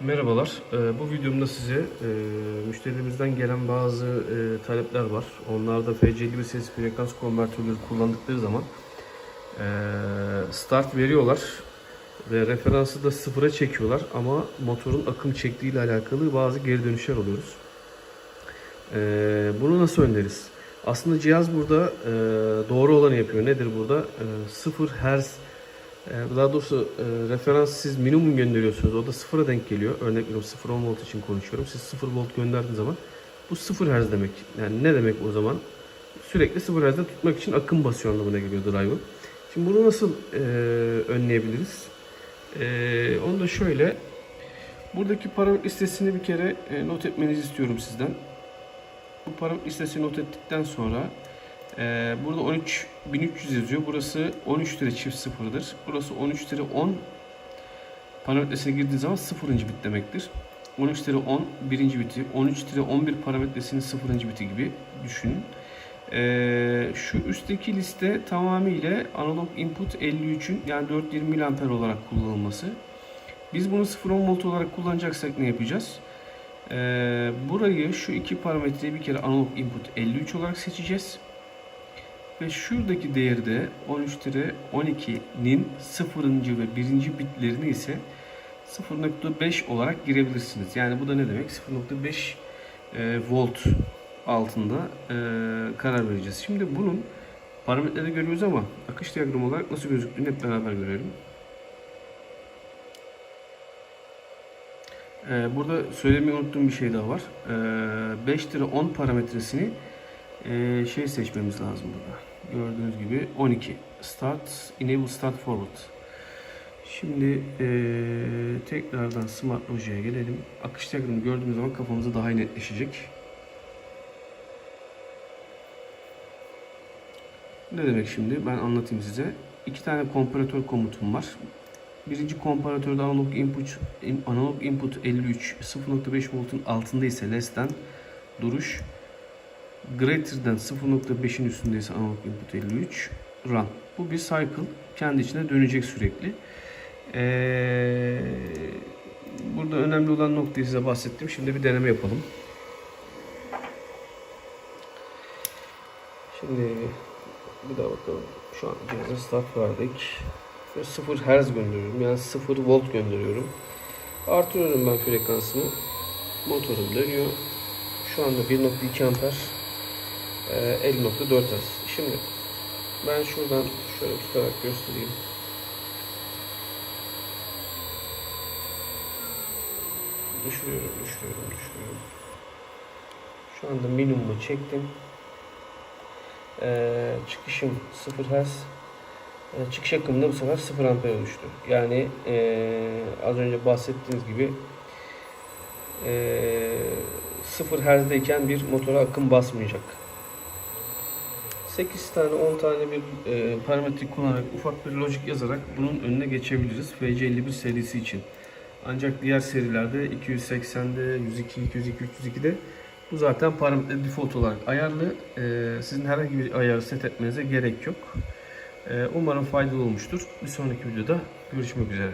Merhabalar. Ee, Bu videomda size e, müşterilerimizden gelen bazı e, talepler var. Onlar da FC51 ses frekans konvertörleri kullandıkları zaman e, start veriyorlar ve referansı da sıfıra çekiyorlar ama motorun akım çektiği ile alakalı bazı geri dönüşler alıyoruz. Bunu nasıl önleriz? Aslında cihaz burada doğru olanı yapıyor. Nedir burada? E, 0 Hz Daha doğrusu e, referans siz minimum gönderiyorsunuz. O da sıfıra denk geliyor. Örnek veriyorum 0 10 volt için konuşuyorum. Siz 0 volt gönderdiğiniz zaman bu 0 Hz demek. Yani ne demek o zaman? Sürekli 0 Hz'de tutmak için akım basıyor anlamına geliyor drive'ı. Şimdi bunu nasıl e, önleyebiliriz? E, onu da şöyle. Buradaki parametre listesini bir kere e, not etmenizi istiyorum sizden. Bu parametre listesini not ettikten sonra ee, burada 13 1300 yazıyor. Burası 13 lira çift sıfırdır. Burası 13 lira 10 parametresine girdiği zaman 0. bit demektir. 13 lira 10 birinci biti. 13 lira 11 parametresinin 0. biti gibi düşünün. Ee, şu üstteki liste tamamıyla analog input 53'ün yani 420 mAh olarak kullanılması. Biz bunu 0.10 volt olarak kullanacaksak ne yapacağız? Ee, burayı şu iki parametreyi bir kere analog input 53 olarak seçeceğiz. Ve şuradaki değeri de 13-12'nin 0. ve 1. bitlerini ise 0.5 olarak girebilirsiniz. Yani bu da ne demek? 0.5 e, volt altında e, karar vereceğiz. Şimdi bunun parametreleri görüyoruz ama akış diyagramı olarak nasıl gözüktüğünü hep beraber görelim. E, burada söylemeyi unuttuğum bir şey daha var. E, 5 lira 10 parametresini e, şey seçmemiz lazım burada. Gördüğünüz gibi 12. Start, Enable Start Forward. Şimdi e, tekrardan Smart Logic'e gelelim. Akış diyagramını gördüğümüz zaman kafamıza daha netleşecek. Ne demek şimdi? Ben anlatayım size. İki tane komparatör komutum var. Birinci komparatörde analog input analog input 53 0.5 voltun altında ise less than duruş greater'dan 0.5'in üstündeyse analog input 53 run. Bu bir cycle. Kendi içine dönecek sürekli. Ee, burada önemli olan noktayı size bahsettim. Şimdi bir deneme yapalım. Şimdi bir daha bakalım. Şu an cihaza start verdik. Ve 0 Hz gönderiyorum. Yani 0 volt gönderiyorum. Artırıyorum ben frekansını. Motorum dönüyor. Şu anda 1.2 amper 50.4 Hz. Şimdi ben şuradan şöyle tutarak göstereyim. Düşürüyorum, düşürüyorum, düşürüyorum. Şu anda minimumu çektim. Ee, çıkışım 0 Hz. Ee, çıkış akımında bu sefer 0 amper düştü. Yani ee, az önce bahsettiğiniz gibi ee, 0 Hz'deyken bir motora akım basmayacak. 8 tane 10 tane bir e, parametre kullanarak ufak bir lojik yazarak bunun önüne geçebiliriz FC51 serisi için. Ancak diğer serilerde 280'de, 102, 202, 302'de bu zaten parametre default olarak ayarlı. E, sizin herhangi bir ayarı set etmenize gerek yok. E, umarım faydalı olmuştur. Bir sonraki videoda görüşmek üzere.